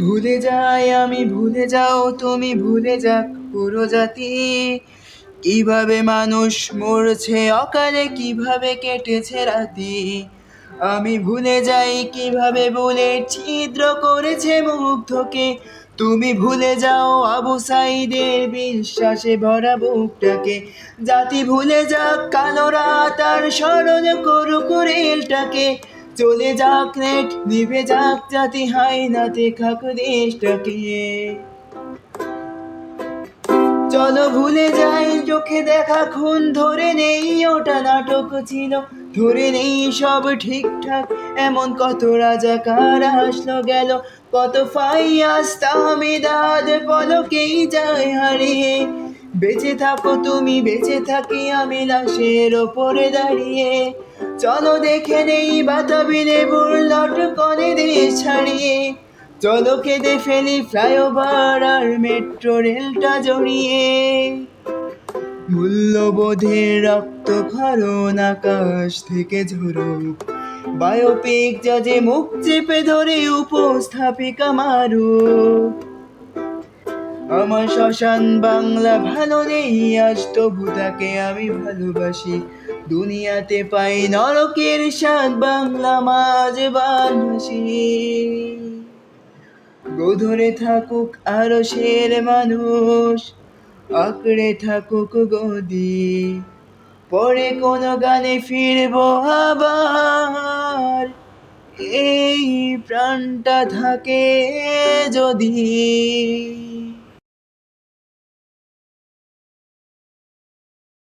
ভুলে যাই, আমি ভুলে যাও, তুমি ভুলে যাক পুরো জাতি কীভাবে মানুষ মরছে, অকালে কীভাবে কেটেছে রাতি? আমি ভুলে যাই, কীভাবে বলে ছিদ্র করেছে মুগ্ধকে? তুমি ভুলে যাও, আবু সাইদের বিশ্বাসে ভরা বুকটাকে। জাতি ভুলে যাক, কালো রাত আর স্মরণ করুক রেলটাকে। চলে যাক নেট, নিভে যাক জাতি হাই নাতে খাক দেশটাকে। চলো ভুলে যাই, চোখে দেখা খুন, ধরে নেই ওটা নাটক ছিল। ধরে নেই সব ঠিকঠাক, এমন কত রাজাকার আসলো গেল। কত ফাইয়াস তাহমিদাদ পলকেই যায় হারিয়ে। বেঁচে থাকো তুমি, বেঁচে থাকি আমি লাশের ওপরে দাঁড়িয়ে। চলো দেখে নেই বাতাবি লেবুর লটকনে দেশ ছাড়িয়ে। চলো কেঁদে ফেলি ফ্লাইওভার আর মেট্রো রেলটা জড়িয়ে। মূল্যবোধের রক্ত খরণ আকাশ থেকে ঝরুক। বায়োপিক যাজে মুখ চেপে ধরে উপস্থাপিকা মারুক। আমার শ্মশান বাংলা ভালো নেই, আজ তবু তাকে আমি ভালোবাসি। দুনিয়াতে পাই নরকের স্বাদ বাংলা মাঝ বানবাসী গোধরে থাকুক আরও শের মানুষ, আঁকড়ে থাকুক গদি। পরে কোন গানে ফিরবো আবার, এই প্রাণটা থাকে যদি।